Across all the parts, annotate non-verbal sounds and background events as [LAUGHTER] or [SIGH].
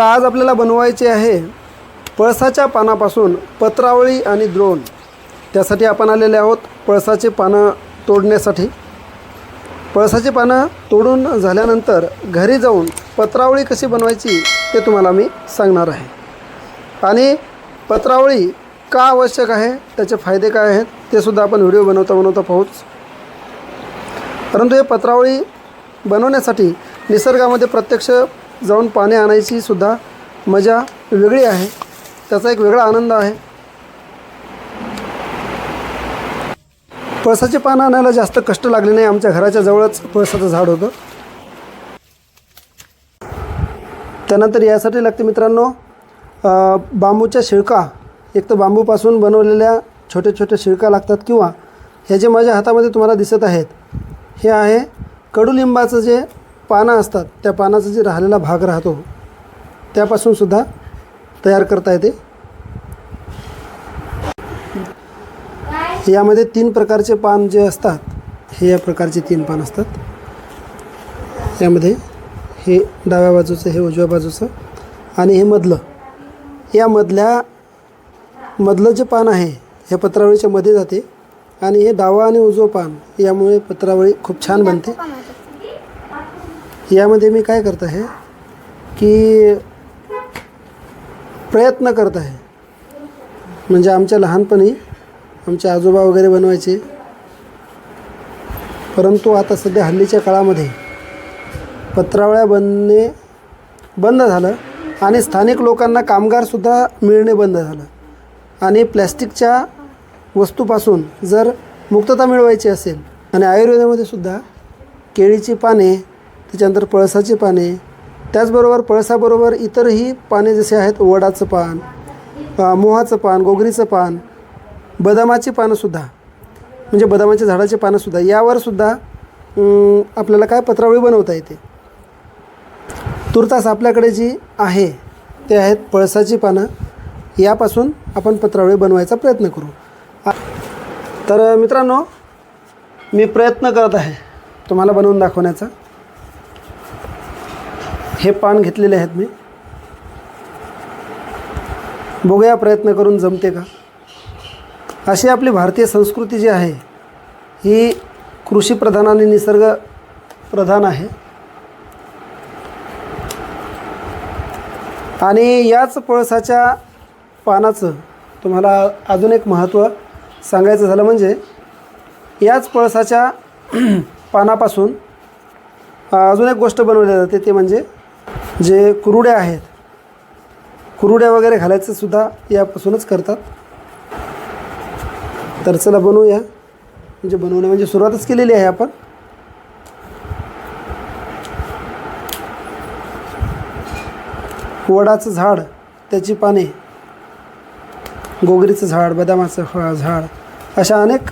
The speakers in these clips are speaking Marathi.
तर आज आपल्याला बनवायचे आहे पळसाच्या पानापासून पत्रावळी आणि द्रोण. त्यासाठी आपण आलेले आहोत पळसाचे पानं तोडण्यासाठी. पळसाची पानं तोडून झाल्यानंतर घरी जाऊन पत्रावळी कशी बनवायची ते तुम्हाला मी सांगणार आहे. आणि पत्रावळी का आवश्यक आहे त्याचे फायदे काय आहेत ते सुद्धा आपण व्हिडिओ बनवता बनवता पाहूच. परंतु हे पत्रावळी बनवण्यासाठी निसर्गामध्ये प्रत्यक्ष जाऊन पाणी आणायची सुद्धा मजा वेगळी आहे. त्याचा एक वेगळा आनंद आहे. पळसाचे पानं आणायला जास्त कष्ट लागले नाही. आमच्या घराच्या जवळच पळसाचं झाड होतं. त्यानंतर यासाठी लागते मित्रांनो बांबूच्या शिळका. एक तर बांबूपासून बनवलेल्या छोट्या छोट्या शिळका लागतात किंवा हे जे माझ्या हातामध्ये तुम्हाला दिसत आहेत हे आहे कडुलिंबाचं जे पानं असतात त्या पानाचा जे राहिलेला भाग राहतो त्यापासून सुद्धा तयार करता येते. यामध्ये तीन प्रकारचे पान जे असतात हे या प्रकारचे तीन पान असतात. यामध्ये हे डाव्या बाजूचं हे उजव्या बाजूचं आणि हे मधलं. या मधल्या मधलं जे पान आहे हे पत्रावळीच्या मध्ये जाते आणि हे डावा आणि उजवं पान यामुळे पत्रावळी खूप छान बनते. यामध्ये मी काय करत आहे की प्रयत्न करत आहे. म्हणजे आमच्या लहानपणी आमचे आजोबा वगैरे बनवायचे. परंतु आता सध्या हल्लीच्या काळामध्ये पत्रावळ्या बनणे बंद झालं आणि स्थानिक लोकांना कामगारसुद्धा मिळणे बंद झालं. आणि प्लॅस्टिकच्या वस्तूपासून जर मुक्तता मिळवायची असेल आणि आयुर्वेदामध्ये सुद्धा केळीची पाने त्याच्यानंतर पळसाची पाने त्याचबरोबर पळसाबरोबर इतरही पाने जसे आहेत वडाचं पान मोहाचं पान गोगरीचं पान बदामाची पानंसुद्धा म्हणजे बदामाच्या झाडाची पानंसुद्धा यावरसुद्धा आपल्याला काय पत्रावळी बनवता येते? तुर्तास आपल्याकडे जी आहे ते आहेत पळसाची पानं. यापासून आपण पत्रावळी बनवायचा प्रयत्न करू. तर मित्रांनो मी प्रयत्न करत आहे तुम्हाला बनवून दाखवण्याचा. हे पान घेतलेले आहेत मी. बघूया प्रयत्न करून जमते का? अशी आपली भारतीय संस्कृती जी आहे ही कृषीप्रधान आणि निसर्ग प्रधान आहे. आणि याच पळसाच्या पानाचं तुम्हाला अजून एक महत्त्व सांगायचं झालं म्हणजे याच पळसाच्या [CLEARS THROAT] पानापासून अजून एक गोष्ट बनवली जाते ते म्हणजे जे कुरुड्या आहेत कुरुड्या वगैरे घालायचं सुद्धा यापासूनच करतात. तर चला बनवूया. म्हणजे बनवणं म्हणजे सुरुवातच केलेली आहे आपण. वडाचं झाड त्याची पाने गोगरीचं झाड बदामाचं फळ झाड अशा अनेक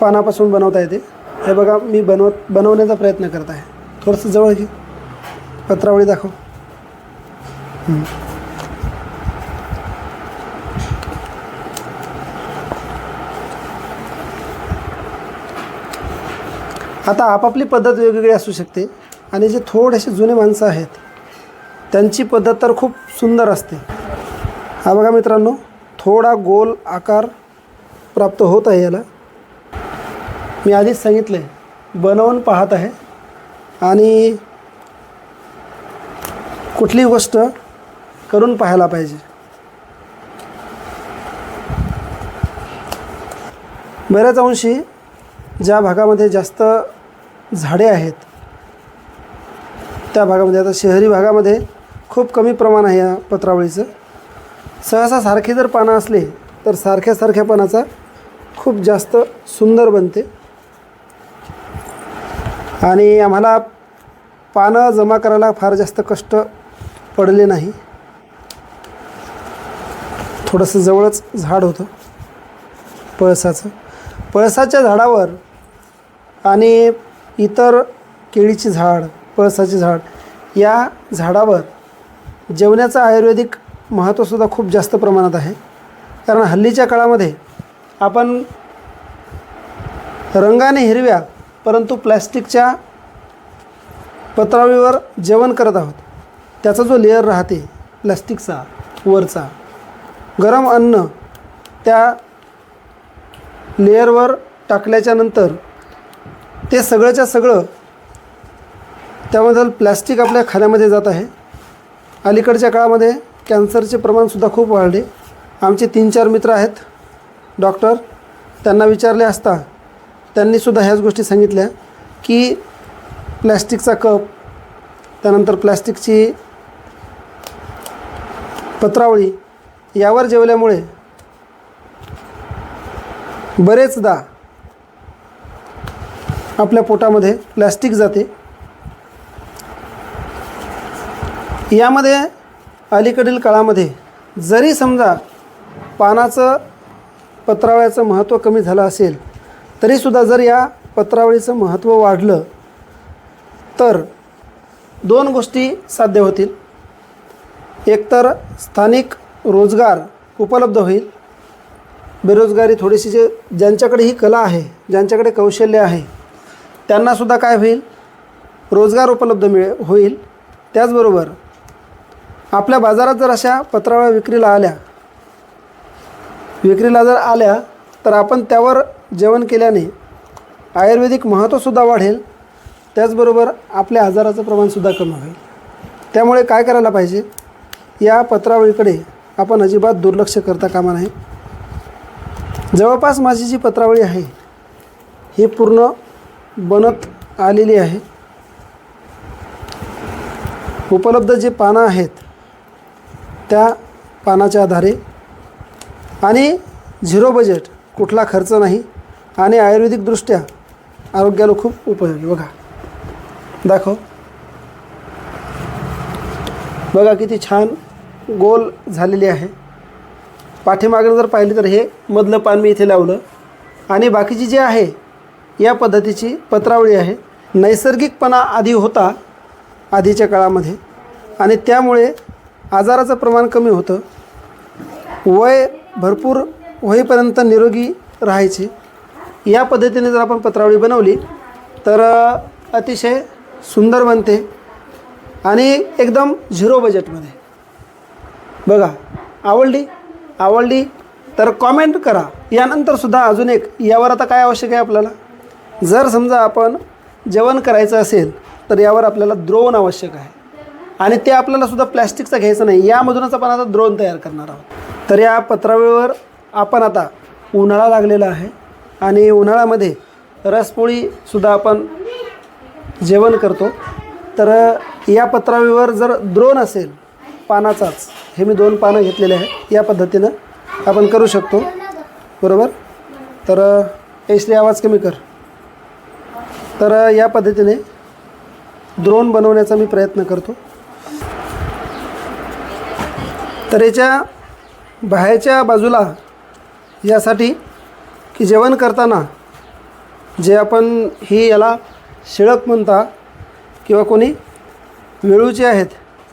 पानापासून बनवता येते. हे बघा मी बनवत बनवण्याचा प्रयत्न करत आहे. थोडंसं जवळ घे. पत्रावळी दाखव. आता आपापली पद्धत वेगवेगळी असू शकते आणि जे थोडेसे जुने माणसं आहेत त्यांची पद्धत तर खूप सुंदर असते. हा बघा मित्रांनो थोडा गोल आकार प्राप्त होत आहे याला. मी आधीच सांगितलं आहे बनवून पाहत आहे आणि कुठली गोष्ट करून पाहायला पाहिजे. बऱ्याच अंशी ज्या भागामध्ये जास्त झाडे आहेत त्या भागामध्ये आता शहरी भागामध्ये खूप कमी प्रमाण आहे या पत्रावळीचं. सहसा सारखे जर पानं असले तर सारख्या सारख्या पानाचा खूप जास्त सुंदर बनते. आणि आम्हाला पानं जमा करायला फार जास्त कष्ट पडले नाही. थोडंसं जवळच झाड होतं. पळसाचं. पळसाच्या झाडावर आणि इतर केळीची झाड पळसाचे झाड या झाडावर जेवण्याचं आयुर्वेदिक महत्त्वसुद्धा खूप जास्त प्रमाणात आहे. कारण हल्लीच्या काळामध्ये आपण रंगाने हिरव्या परंतु प्लॅस्टिकच्या पत्रावीवर जेवण करत आहोत. त्याचा जो लेअर राहते प्लॅस्टिकचा वरचा गरम अन्न त्या लेअरवर टाकल्याच्यानंतर ते सगळंच्या सगळं त्याबद्दल प्लॅस्टिक आपल्या खाण्यामध्ये जात आहे. अलीकडच्या काळामध्ये कॅन्सरचे प्रमाणसुद्धा खूप वाढले. आमचे तीन चार मित्र आहेत डॉक्टर त्यांना विचारले असता त्यांनीसुद्धा ह्याच गोष्टी सांगितल्या की प्लॅस्टिकचा कप त्यानंतर प्लॅस्टिकची पत्रावळी यावर जेवल्यामुळे बरेचदा आपल्या पोटामध्ये प्लॅस्टिक जाते. यामध्ये अलीकडील काळामध्ये जरी समजा पानाचं पत्रावळ्याचं महत्त्व कमी झालं असेल तरीसुद्धा जर या पत्रावळीचं महत्त्व वाढलं तर दोन गोष्टी साध्य होतील. एकतर स्थानिक रोजगार उपलब्ध होईल. बेरोजगारी थोडीशी जे ज्यांच्याकडे ही कला आहे ज्यांच्याकडे कौशल्य आहे त्यांनासुद्धा काय होईल? रोजगार उपलब्ध मिळे होईल. त्याचबरोबर आपल्या बाजारात जर अशा पत्रावळ्या विक्रीला आल्या विक्रीला जर आल्या तर आपण त्यावर जेवण केल्याने आयुर्वेदिक महत्त्वसुद्धा वाढेल. त्याचबरोबर आपल्या आजाराचं प्रमाणसुद्धा कमी होईल. त्यामुळे काय करायला पाहिजे? या पत्रावळीकडे आपण अजिबात दुर्लक्ष करता कामा नये. जवळपास माझी जी पत्रावळी आहे ही पूर्ण बनत आलेली आहे. उपलब्ध जे पानं आहेत त्या पानाच्या आधारे. आणि झिरो बजेट कुठला खर्च नाही. आणि आयुर्वेदिकदृष्ट्या आरोग्याला खूप उपयोगी. बघा दाखव. बघा किती छान गोल झालेली आहे. पाठीमागं जर पाहिले तर हे मधलं पान मी इथे लावलं. आणि बाकीची जी आहे या पद्धतीची पत्रावळी आहे. नैसर्गिकपणा आधी होता आधीच्या काळामध्ये. आणि त्यामुळे आजाराचं प्रमाण कमी होतं. वय भरपूर होईपर्यंत निरोगी राहायचे. या पद्धतीने जर आपण पत्रावळी बनवली तर अतिशय सुंदर बनते. आणि एकदम झिरो बजेटमध्ये. बघा आवडली? आवडली? तर कॉमेंट करा. यानंतरसुद्धा अजून एक यावर आता काय आवश्यक आहे आपल्याला? जर समजा आपण जेवण करायचं असेल तर यावर आपल्याला द्रोण आवश्यक आहे. आणि ते आपल्याला सुद्धा प्लॅस्टिकचा घ्यायचं नाही. यामधूनच आपण आता द्रोण तयार करणार आहोत. तर या पत्रावळीवर आपण आता उन्हाळा लागलेला आहे. आणि उन्हाळ्यामध्ये रसपोळीसुद्धा आपण जेवण करतो. तर या पत्रावळीवर जर द्रोण असेल पानाचाच हे मी दोन पानं घेतलेले आहे. या पद्धतीनं आपण करू शकतो. बरोबर? तर यशले आवाज कमी कर. तर या पद्धतीने द्रोण बनवण्याचा मी प्रयत्न करतो. तर याच्या बाहेरच्या बाजूला यासाठी की जेवण करताना जे आपण ही याला शिळक म्हणता किंवा कोणी वेळूचे आहेत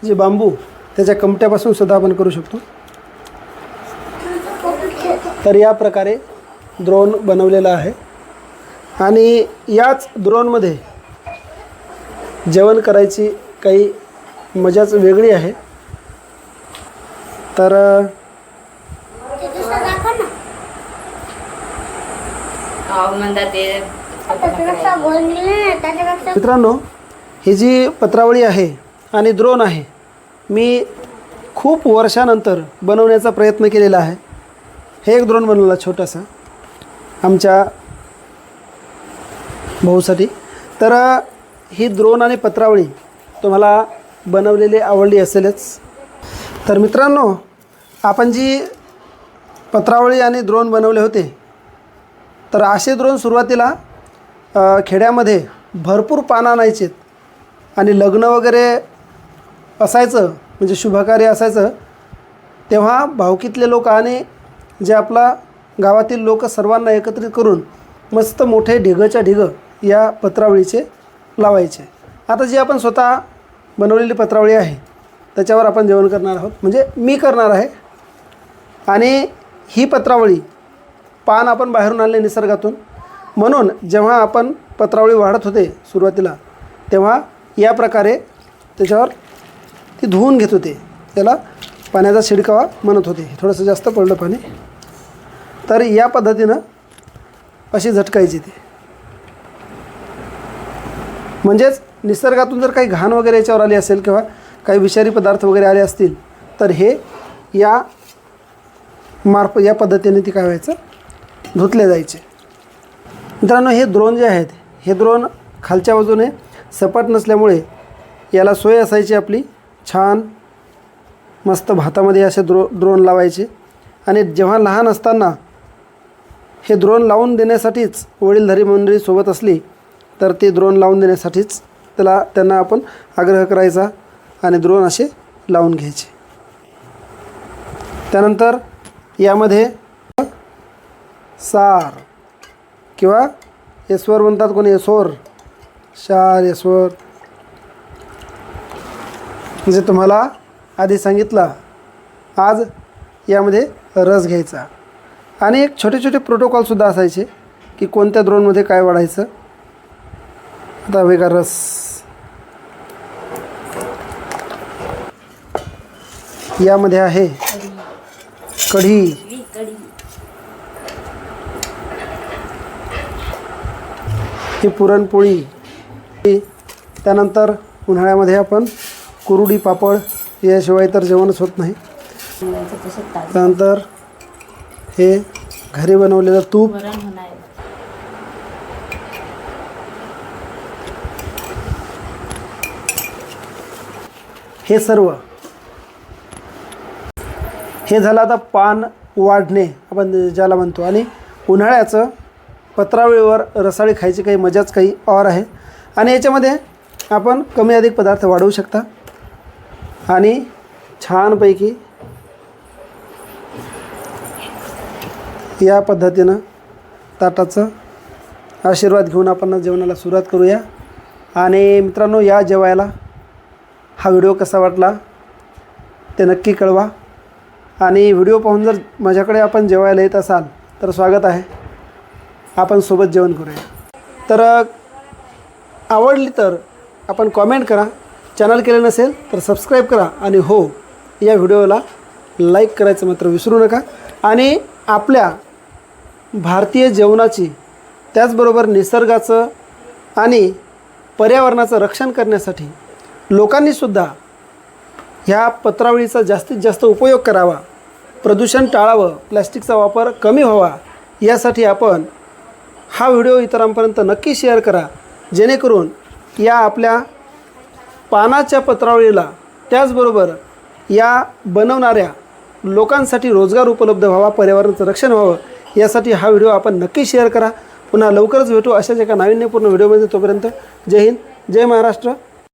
जे बांबू त्याच्या कमट्यापासून सुद्धा आपण करू शकतो. तर या प्रकारे द्रोण बनवलेला आहे. आणि याच द्रोणमध्ये जेवण करायची काही मजाच वेगळी आहे. तर मित्रांनो ही जी पत्रावळी आहे आणि द्रोण आहे मी खूप वर्षानंतर बनवण्याचा प्रयत्न केलेला आहे. हे एक द्रोण बनवला छोटासा. आमच्या भाऊसाठी. तर ही द्रोण आणि पत्रावळी तुम्हाला बनवलेली आवडली असेलच. तर मित्रांनो आपण जी पत्रावळी आणि द्रोण बनवले होते तर असे द्रोण सुरुवातीला खेड्यामध्ये भरपूर पानं आणायचेत आणि लग्न वगैरे असायचं म्हणजे शुभकार्य असायचं तेव्हा भावकीतले लोक आणि जे आपला गावातील लोक सर्वांना एकत्रित करून मस्त मोठे ढिगच्या ढिगं या पत्रावळीचे लावायचे. आता जी आपण स्वतः बनवलेली पत्रावळी आहे त्याच्यावर आपण जेवण करणार आहोत. म्हणजे मी करणार आहे. आणि ही पत्रावळी पान आपण बाहेरून आणले निसर्गातून. म्हणून जेव्हा आपण पत्रावळी वाढत होते सुरुवातीला तेव्हा या प्रकारे त्याच्यावर ती धुवून घेत होते. त्याला पाण्याचा शिडकावा म्हणत होते. थोडंसं जास्त पडलं पाणी. तर या पद्धतीनं अशी झटकायची ती. म्हणजेच निसर्गातून जर काही घाण वगैरे याच्यावर आली असेल किंवा काही विषारी पदार्थ वगैरे आले असतील तर हे या मार्फ या पद्धतीने ती काय व्हायचं? धुतले जायचे. मित्रांनो हे द्रोण जे आहेत हे द्रोण खालच्या बाजूने सपाट नसल्यामुळे याला सोय असायची आपली. छान मस्त भातामध्ये असे द्रो द्रोण लावायचे. आणि जेव्हा लहान असताना हे द्रोण लावून देण्यासाठीच वडीलधारी मंडळी सोबत असली तर ते द्रोण लावून देण्यासाठीच त्याला त्यांना आपण आग्रह करायचा आणि द्रोण असे लावून घ्यायचे. त्यानंतर यामध्ये सार किंवा येस्वर म्हणतात कोणी येसोर शार येस्वर म्हणजे तुम्हाला आधी सांगितलं आज यामध्ये रस घ्यायचा. आणि एक छोटे छोटे प्रोटोकॉलसुद्धा असायचे की कोणत्या द्रोणमध्ये काय वाढायचं. आता वेगळा रस. यामध्ये आहे कढी कढी. ही पुरणपोळी. त्यानंतर उन्हाळ्यामध्ये आपण कुरुडी पापड याशिवाय तर जेवणच होत नाही. त्यानंतर हे घरी बनवलेलं तूप. हे सर्व. हे झालं आता पान वाढणे आपण ज्याला म्हणतो. आणि उन्हाळ्याचं पत्रावळीवर रसाळी खायची काही मजाच काही और आहे. आणि याच्यामध्ये आपण कमी अधिक पदार्थ वाढवू शकता. आणि छानपैकी या पद्धतीनं ताटाचं आशीर्वाद घेऊन आपण जेवणाला सुरुवात करूया. आणि मित्रांनो या जेवायला हा व्हिडिओ कसा वाटला ते नक्की कळवा. आणि व्हिडिओ पाहून जर माझ्याकडे आपण जेवायला येत असाल तर स्वागत आहे. आपण सोबत जेवण करूया. तर आवडली तर आपण कॉमेंट करा. चॅनल केले नसेल तर सबस्क्राईब करा आणि हो या व्हिडिओला लाईक करायचं मात्र विसरू नका. आणि आपल्या भारतीय जेवणाची त्याचबरोबर निसर्गाचं आणि पर्यावरणाचं रक्षण करण्यासाठी लोकांनीसुद्धा ह्या पत्रावळीचा जास्तीत जास्त उपयोग करावा. प्रदूषण टाळावं प्लॅस्टिकचा वापर कमी व्हावा यासाठी आपण हा व्हिडिओ इतरांपर्यंत नक्की शेअर करा. जेणेकरून या आपल्या पानाच्या पत्रावळीला. त्याचबरोबर या बनवणाऱ्या लोकांसाठी रोजगार उपलब्ध व्हावा पर्यावरणाचं रक्षण व्हावं यासाठी हा व्हिडिओ आपण नक्की शेअर करा. पुन्हा लवकरच भेटू अशाच एका नाविन्यपूर्ण व्हिडिओमध्ये तोपर्यंत जय हिंद जय महाराष्ट्र.